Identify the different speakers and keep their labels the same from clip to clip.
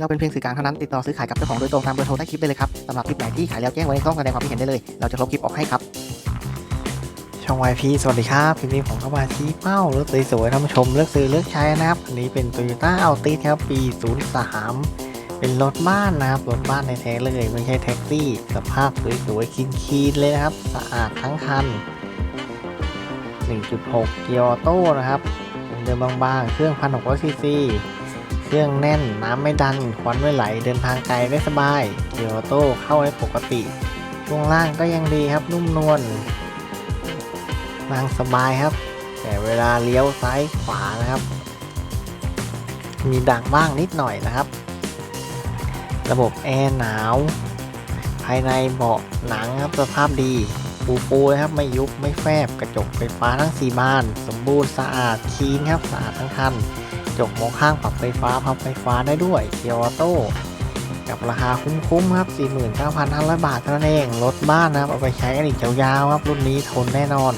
Speaker 1: เราเป็นเพียงสื่อกลางเท่านั้นติดต่อซื้อขายกับเจ้าของโดยตรงตามเบอร์โทรใต้คลิปได้เลยครับสำหรับคลิปไหนที่ขายแล้วแจ้งไว้ในช่องแสดงความคิดเห็นได้เลย เราจะลบคลิปออกให้ครับ
Speaker 2: ช่อง YP สวัสดีครับคลิปนี้ผมเข้ามาชี้เป้ารถสวยๆท่านผู้ชมเลือกซื้อเลือกใช้นะครับอันนี้เป็น Toyota Altis ครับปี 03 เป็นรถบ้านนะครับรถบ้านในแท้ๆเลยไม่ใช่แท็กซี่สภาพสวยๆคีนๆเลยนะครับ สะอาดทั้งคัน 1.6 เกียร์ออโต้นะครับเดินบางๆ เครื่อง 1,600ซีซี เครื่องแน่น น้ำไม่ดัน ควันไม่ไหล เดินทางไกลได้สบาย เกียร์โต้เข้าได้ปกติ ช่วงล่างก็ยังดีครับ นุ่มนวลนั่งสบายครับ แต่เวลาเลี้ยวซ้ายขวานะครับ มีดังบ้างนิดหน่อยนะครับ ระบบแอร์หนาว ภายในเบาะหนังครับสภาพดี ปูปูนะครับไม่ยุบไม่แฟบกระจกไฟฟ้าทั้ง 4 บาน สมบูรณ์สะอาดคีนครับสะอาดทั้งคัน จกมองข้างปรับไฟฟ้าพับไฟฟ้าได้ด้วยเกียร์ออโต้กับราคาคุ้มๆครับ 49,500 บาทเท่านั้นเองรถบ้านนะครับ เอาไปใช้กันอีกยาวๆครับ รุ่นนี้ทนแน่นอน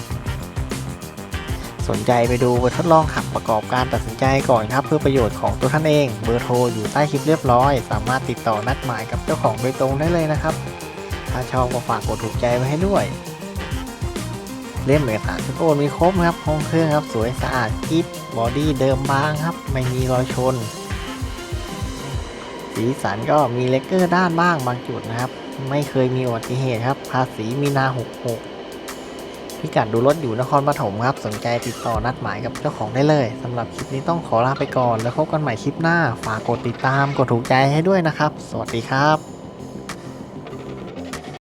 Speaker 2: สนใจไปดูไปทดลองขับประกอบการตัดสินใจก่อนครับ เพื่อประโยชน์ของตัวท่านเอง เบอร์โทรอยู่ใต้คลิปเรียบร้อย สามารถติดต่อนัดหมายกับเจ้าของโดยตรงได้เลยนะครับ ถ้าชอบก็ฝากกดถูกใจไว้ให้ด้วย เล่มเอกสารทุกโอนมีครบครับห้องเครื่องครับสวยสะอาดกิฟบอดี้เดิมบางครับ ไม่มีรอยชน สีสันก็มีเลกเกอร์ด้านบ้างบางจุดนะครับ ไม่เคยมีอุบัติเหตุครับ ภาษีมีนา66พิกัดดูรถอยู่นครปฐมครับ สนใจติดต่อนัดหมายกับเจ้าของได้เลยสำหรับคลิปนี้ต้องขอลาไปก่อน แล้วพบกันใหม่คลิปหน้า ฝากกดติดตามกดถูกใจให้ด้วยนะครับ สวัสดีครับ